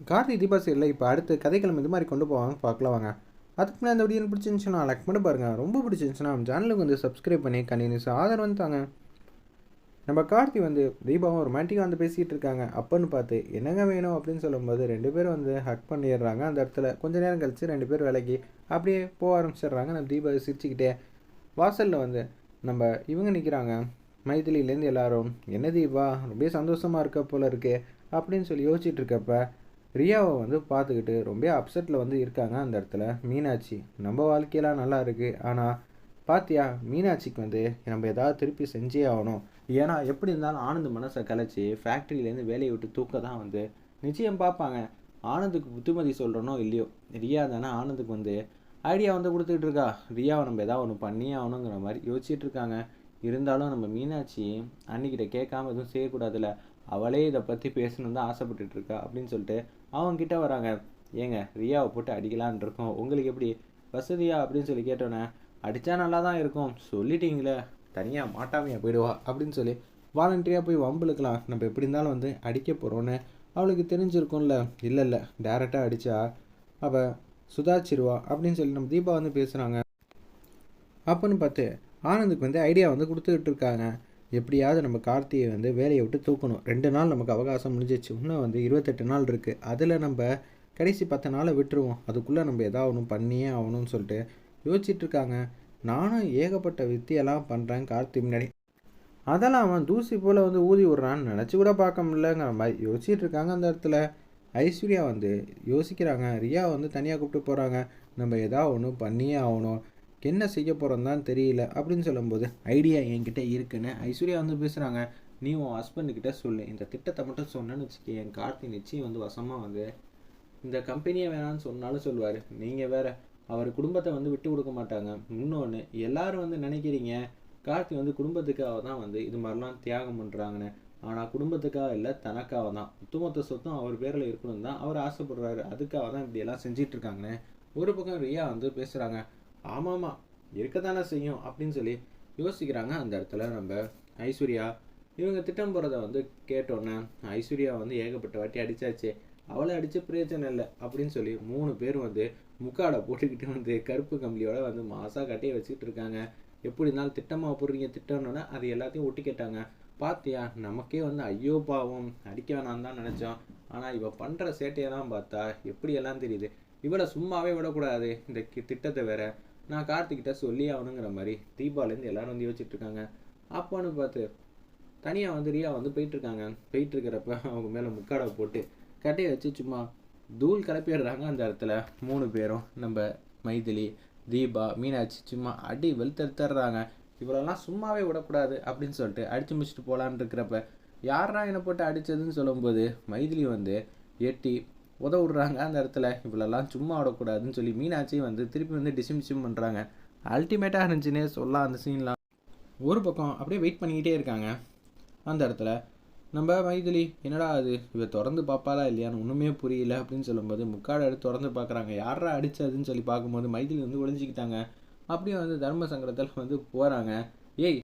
கார்த்தி தீபா சீரியலில் இப்போ அடுத்து கதைக்கிழமை இது மாதிரி கொண்டு போவாங்க பார்க்கலாம் வாங்க. அதுக்கு முன்னாடி அந்த வீடியோ பிடிச்சிருந்துச்சுன்னா லைக் பண்ணி பாருங்கள் ரொம்ப பிடிச்சிருந்துச்சுன்னா நம்ம சேனலுக்கு வந்து சப்ஸ்கிரைப் பண்ணி கண்டினியூஸ் ஆதரவு வந்து தாங்க. நம்ம கார்த்தி வந்து தீபாவும் ரொமான்டிக்காக வந்து பேசிகிட்டு இருக்காங்க. அப்பன்னு பார்த்து என்னங்க வேணும் அப்படின்னு சொல்லும்போது ரெண்டு பேரும் வந்து ஹக் பண்ணிடுறாங்க. அந்த இடத்துல கொஞ்ச நேரம் கழித்து ரெண்டு பேர் விலகி அப்படியே போக ஆரம்பிச்சிடுறாங்க. நம்ம தீபா சிரிச்சுக்கிட்டே வாசலில் வந்து நம்ம இவங்க நிற்கிறாங்க மைதிலிலேருந்து எல்லாரும் என்ன தீபா ரொம்ப சந்தோஷமாக இருக்க போல இருக்கு அப்படின்னு சொல்லி யோசிச்சுட்டு இருக்கப்ப ரியாவை வந்து பார்த்துக்கிட்டு ரொம்ப அப்செட்டில் வந்து இருக்காங்க அந்த இடத்துல. மீனாட்சி நம்ம வாழ்க்கையெல்லாம் நல்லா இருக்குது ஆனால் பாத்தியா மீனாட்சிக்கு வந்து நம்ம ஏதாவது திருப்பி செஞ்சே ஆகணும். ஏன்னா எப்படி இருந்தாலும் ஆனந்த் மனசை கலைச்சி ஃபேக்ட்ரியிலேருந்து வேலையை விட்டு தூக்க தான் வந்து நிச்சயம் பார்ப்பாங்க. ஆனந்துக்கு புத்திமதி சொல்கிறனோ இல்லையோ ரியா தானே ஆனந்துக்கு வந்து ஐடியா வந்து கொடுத்துக்கிட்டு இருக்கா. ரியாவை நம்ம ஏதாவது ஒன்று பண்ணியே ஆகணுங்கிற மாதிரி யோசிச்சுட்டு இருக்காங்க. இருந்தாலும் நம்ம மீனாட்சி அன்னிக்கிட்ட கேட்காம எதுவும் செய்யக்கூடாதுல்ல. அவளே இதை பற்றி பேசணுன்னு தான் ஆசைப்பட்டுட்டு இருக்கா அப்படின்னு சொல்லிட்டு அவங்க கிட்ட வராங்க. ஏங்க ரியாவை போட்டு அடிக்கலான் இருக்கோம். உங்களுக்கு எப்படி? வசதியா? அப்படின்னு சொல்லி கேட்டோன்னே அடித்தா நல்லா தான் இருக்கும். சொல்லிட்டீங்களே. தனியாக மாட்டாமையா போயிடுவா அப்படின்னு சொல்லி வாலண்டியாக போய் வம்பிழுக்கலாம். நம்ம எப்படி இருந்தாலும் வந்து அடிக்க போகிறோன்னு அவளுக்கு தெரிஞ்சிருக்கும்ல. இல்லை இல்லை டேரெக்டாக அடித்தா அவள் சுதாச்சிருவா அப்படின்னு சொல்லி நம்ம தீபா வந்து பேசுகிறாங்க அப்போன்னு பார்த்து ஆனந்துக்கு வந்து ஐடியா வந்து கொடுத்துக்கிட்டு இருக்காங்க. எப்படியாவது நம்ம கார்த்தியை வந்து வேலையை விட்டு தூக்கணும். ரெண்டு நாள் நமக்கு அவகாசம் முடிஞ்சிச்சு இன்னும் வந்து இருபத்தெட்டு நாள் இருக்குது அதில் நம்ம கடைசி பத்து நாளை விட்டுருவோம். அதுக்குள்ளே நம்ம எதாவது ஒன்று பண்ணியே ஆகணும்னு சொல்லிட்டு யோசிச்சுட்ருக்காங்க நானும் ஏகப்பட்ட வித்தியெல்லாம் பண்ணுறேன் கார்த்தி முன்னாடி. அதெல்லாம் அவன் தூசி போல் வந்து ஊதி விட்றான்னு நினச்சி கூட பார்க்க முடியலங்கிற மாதிரி யோசிச்சுட்டு இருக்காங்க அந்த இடத்துல. ஐஸ்வர்யா வந்து யோசிக்கிறாங்க. ரியா வந்து தனியாக கூப்பிட்டு போகிறாங்க நம்ம எதா ஒன்று பண்ணியே ஆகணும். என்ன செய்ய போகிறோம் தான் தெரியல அப்படின்னு சொல்லும்போது ஐடியா என்கிட்ட இருக்குன்னு ஐஸ்வர்யா வந்து பேசுகிறாங்க நீ உன் ஹஸ்பண்டுக்கிட்ட சொல்லு. இந்த திட்டத்தை மட்டும் சொன்னேன்னு வச்சுக்க. என் கார்த்தி நிச்சயம் வந்து வசமாக வந்து இந்த கம்பெனியை வேணான்னு சொன்னாலும் சொல்லுவார். நீங்கள் வேற அவர் குடும்பத்தை வந்து விட்டு கொடுக்க மாட்டாங்க. இன்னொன்று எல்லாரும் வந்து நினைக்கிறீங்க கார்த்தி வந்து குடும்பத்துக்காக தான் வந்து இது மாதிரிலாம் தியாகம் பண்ணுறாங்கன்னு ஆனால் குடும்பத்துக்காக இல்லை தனக்காக தான். ஒட்டுமொத்த சொத்தும் அவர் பேரில் இருக்கணும் தான் அவர் ஆசைப்படுறாரு. அதுக்காக தான் இப்படியெல்லாம் செஞ்சிட்ருக்காங்கன்னு ஒரு பக்கம் ரியா வந்து பேசுகிறாங்க ஆமாம்மா இருக்க தானே செய்யும் அப்படின்னு சொல்லி யோசிக்கிறாங்க அந்த இடத்துல நம்ம ஐஸ்வர்யா. இவங்க திட்டம் போகிறத வந்து கேட்டோன்னே ஐஸ்வர்யா வந்து ஏகப்பட்ட வாட்டி அடித்தாச்சு அவளை அடித்த பிரயோஜனம் இல்லை அப்படின்னு சொல்லி மூணு பேர் வந்து முக்காடை போட்டுக்கிட்டு வந்து கருப்பு கம்பளியோட வந்து மாசாக கட்டியை வச்சுக்கிட்டு இருக்காங்க. எப்படி இருந்தாலும் திட்டமாக போடுறீங்க திட்டம்னோடனே அது எல்லாத்தையும் ஒட்டி கேட்டாங்க. பார்த்தியா நமக்கே வந்து ஐயோ பாவம் அடிக்க வேணாம் தான் நினச்சோம். ஆனால் இவள் பண்ணுற சேட்டையெல்லாம் பார்த்தா எப்படியெல்லாம் தெரியுது? இவளை சும்மாவே விடக்கூடாது இந்த திட்டத்தை வேற. நான் கார்த்திகிட்ட சொல்லி ஆகணுங்கிற மாதிரி தீபாலேருந்து எல்லாரும் வந்து யோசிச்சுட்ருக்காங்க அப்பான்னு பார்த்து தனியாக வந்து ரியா வந்து போயிட்டுருக்காங்க. போயிட்டுருக்கிறப்ப அவங்க மேலே முக்காடை போட்டு கட்டையை வச்சு சும்மா தூள் கிளப்பிடுறாங்க அந்த இடத்துல. மூணு பேரும் நம்ம மைதிலி தீபா மீனாட்சி சும்மா அடி வெளுத்தெடுத்துடுறாங்க இவ்வளோலாம் சும்மாவே விடக்கூடாது அப்படின்னு சொல்லிட்டு அடித்து முடிச்சுட்டு போகலான்னு இருக்கிறப்ப யாரா என்னை போட்டு அடித்ததுன்னு சொல்லும்போது மைதிலி வந்து எட்டி உத விடுறாங்க அந்த இடத்துல. இவ்வளோலாம் சும்மா விடக்கூடாதுன்னு சொல்லி மீனாட்சி வந்து திருப்பி வந்து டிசிம் டிசிம் பண்ணுறாங்க அல்டிமேட்டாக இருந்துச்சுன்னே சொல்லலாம் அந்த சீன்லாம். ஒரு பக்கம் அப்படியே வெயிட் பண்ணிக்கிட்டே இருக்காங்க. அந்த இடத்துல நம்ம மைதிலி என்னடா அது? இவ திறந்து பார்ப்பாளா இல்லையான்னு ஒன்றுமே புரியல. அப்படின்னு சொல்லும்போது முக்காடு எடுத்து திறந்து பார்க்குறாங்க. யாரா அடிச்சதுன்னு சொல்லி பார்க்கும்போது மைதிலி வந்து ஒழிஞ்சிக்கிட்டாங்க அப்படியே வந்து தர்ம சங்கடத்தில் வந்து போகிறாங்க ஏய்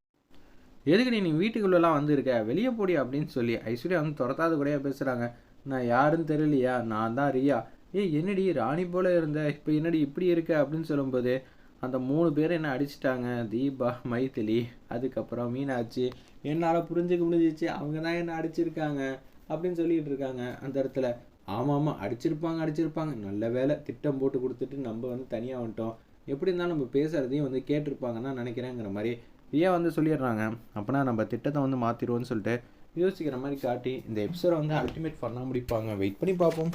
எதுக்கு நீ வீட்டுக்குள்ளெல்லாம் வந்திருக்க? வெளியே போடி அப்படின்னு சொல்லி ஐஸ்வர்யா வந்து துரத்தாத கூடயா பேசுகிறாங்க நான் யாருன்னு தெரியலையா? நான் தான் ரியா. ஏய் என்னடி ராணி போல இருந்த இப்போ என்னடி இப்படி இருக்க அப்படின்னு சொல்லும்போது அந்த மூணு பேரும் என்ன அடிச்சிட்டாங்க? தீபா மைத்திலி அதுக்கப்புறம் மீனாட்சி. என்னால் புரிஞ்சுக்க முடிஞ்சிச்சு. அவங்க தான் என்ன அடிச்சிருக்காங்க அப்படின்னு சொல்லிட்டு இருக்காங்க அந்த இடத்துல. ஆமாம் ஆமாம் அடிச்சிருப்பாங்க அடிச்சிருப்பாங்க. நல்ல வேலை திட்டம் போட்டு கொடுத்துட்டு நம்ம வந்து தனியாக வந்துட்டோம். எப்படி இருந்தாலும் நம்ம பேசுகிறதையும் வந்து கேட்டிருப்பாங்கன்னு நினைக்கிறேங்கிற மாதிரி ரியா வந்து சொல்லிடுறாங்க. அப்போனா நம்ம திட்டத்தை வந்து மாற்றிடுவோன்னு சொல்லிட்டு யோசிக்கிற மாதிரி காட்டி இந்த எபிசோட வந்து அல்டிமேட் பண்ணால் முடிப்பாங்க. வெயிட் பண்ணி பார்ப்போம்.